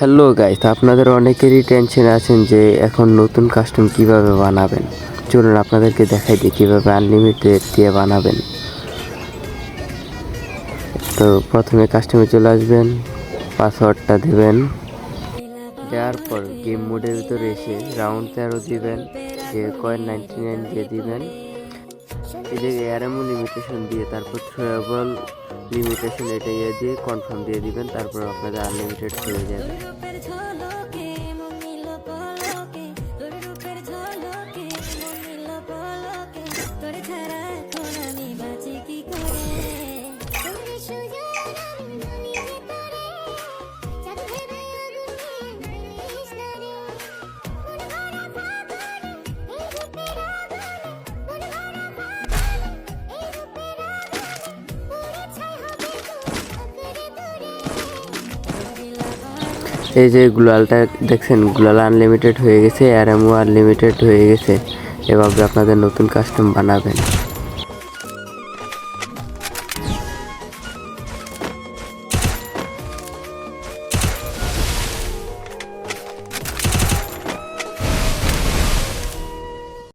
Hello guys আপনাদের অনেকেরই tension আছেন যে এখন নতুন কাস্টম কীভাবে বানাবেন? চলুন আপনাদেরকে দেখাই দিই কীভাবে আনলিমিটেড দিয়ে বানাবেন। তো প্রথমে কাস্টমে চলে আসবেন পাসওয়ার্ডটা দেবেন। দেওয়ার পর গেম মোডের ভিতরে এসে রাউন্ড তেরো দিবেন দিয়ে কয়েন নাইনটি নাইন দিয়ে দিবেন। এই যে এয়ারএমও লিমিটেশন দিয়ে তারপর ট্রাভেল লিমিটেশন এটা দিয়ে কনফার্ম দিয়ে দিবেন তারপর আপনাদের আনলিমিটেড হয়ে যাবে। এই যে গ্লোয়ালটা দেখছেন গ্লোয়াল আনলিমিটেড হয়ে গেছে, আর আনলিমিটেড হয়ে গেছে। এভাবে আপনাদের নতুন কাস্টম বানাবেন।